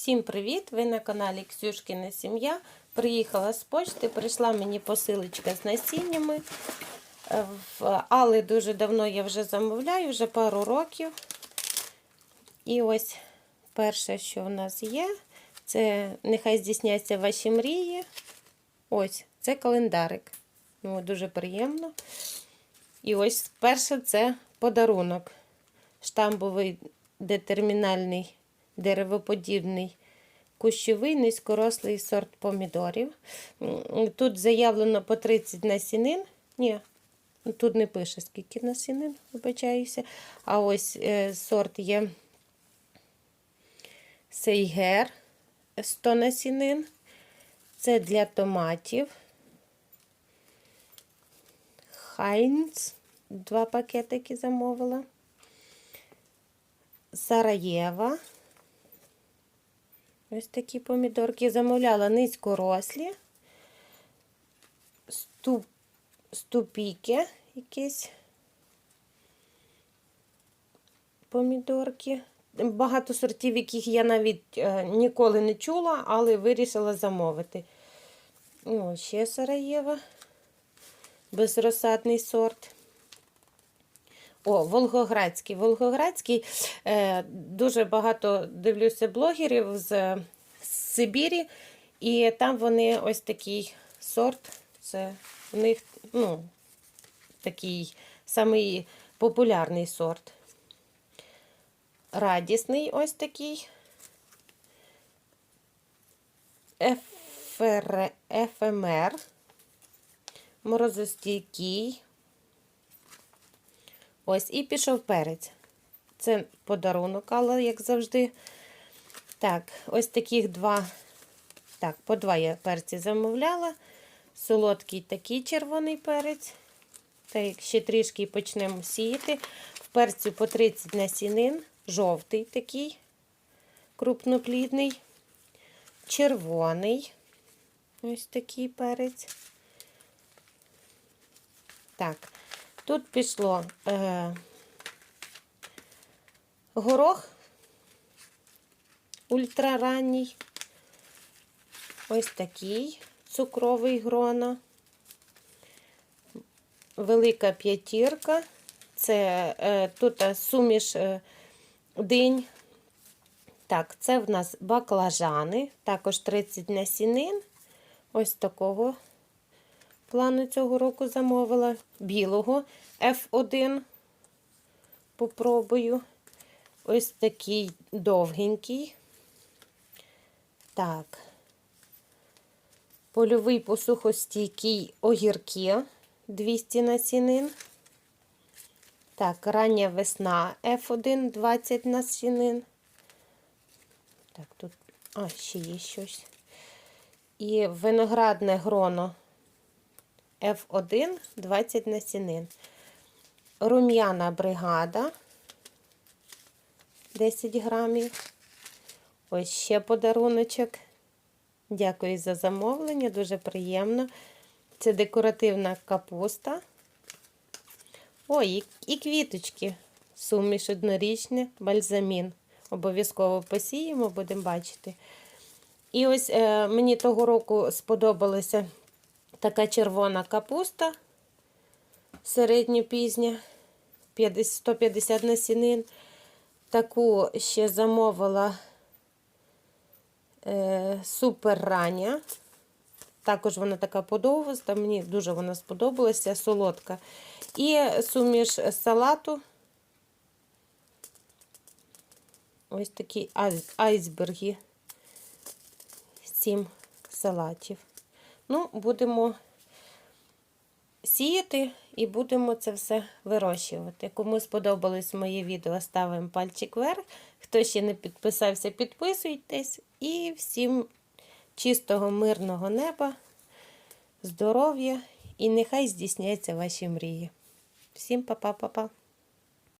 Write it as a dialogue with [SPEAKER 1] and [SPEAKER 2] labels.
[SPEAKER 1] Всім привіт! Ви на каналі Ксюшкина Сім'я. Приїхала з почти, прийшла мені посилочка з насіннями. Е, Але дуже давно я вже замовляю, вже пару років. І ось перше, що в нас є, це нехай здійсняться ваші мрії. Ось, це календарик. Ну, дуже приємно. І ось перше це подарунок. Штамбовий детермінальний деревоподібний кущовий низькорослий сорт помідорів. Тут заявлено по 30 насінин. Ні, тут не пише, скільки насінин, вибачаюся. А ось е, сорт є Сейгер 100 насінин. Це для томатів. Хайнц. Два пакетики замовила. Сараєва. Ось такі помідорки замовляла низькорослі. Ступ, ступіки якісь помідорки. Багато сортів, яких я навіть е, ніколи не чула, але вирішила замовити. О, ще Сараєва. Безрозсадний сорт. О, Волгоградський. Волгоградський. Е, дуже багато дивлюся блогерів з, з Сибірі, і там вони ось такий сорт. Це у них ну, такий самий популярний сорт. Радісний ось такий. Ефер, ефемер. Морозостійкий. Ось, і пішов перець. Це подарунок, але, як завжди. Так, ось таких два. Так, по два я перці замовляла. Солодкий такий червоний перець. Так, ще трішки почнемо сіяти. В перці по 30 насінин. Жовтий такий, крупноплідний, червоний. Ось такий перець. Так, Тут пішло е, горох ультраранній. Ось такий цукровий грона. Велика п'ятірка. Це е, тут суміш е, динь. Так, це в нас баклажани, також 30 насінин. Ось такого плану цього року замовила. Білого F1. Попробую. Ось такий довгенький. Так. Польовий посухостійкий огірки 200 насінин. Так, рання весна F1 20 насінин. Так, тут, а, ще є щось. І виноградне гроно F1 20 насінин. Рум'яна бригада 10 грамів. Ось ще подаруночок. Дякую за замовлення, дуже приємно. Це декоративна капуста. Ой, і, і квіточки. Суміш однорічне, бальзамін. Обов'язково посіємо, будемо бачити. І ось е, мені того року сподобалася така червона капуста середньопізня, 50, 150 насінин. Таку ще замовила е, супер рання. Також вона така подовгоста, мені дуже вона сподобалася, солодка. І суміш салату. Ось такі айс- айсберги. Сім салатів. Ну, будемо сіяти і будемо це все вирощувати. Кому сподобалось моє відео, ставимо пальчик вверх. Хто ще не підписався, підписуйтесь. І всім чистого, мирного неба, здоров'я і нехай здійсняться ваші мрії. Всім па-па-па-па.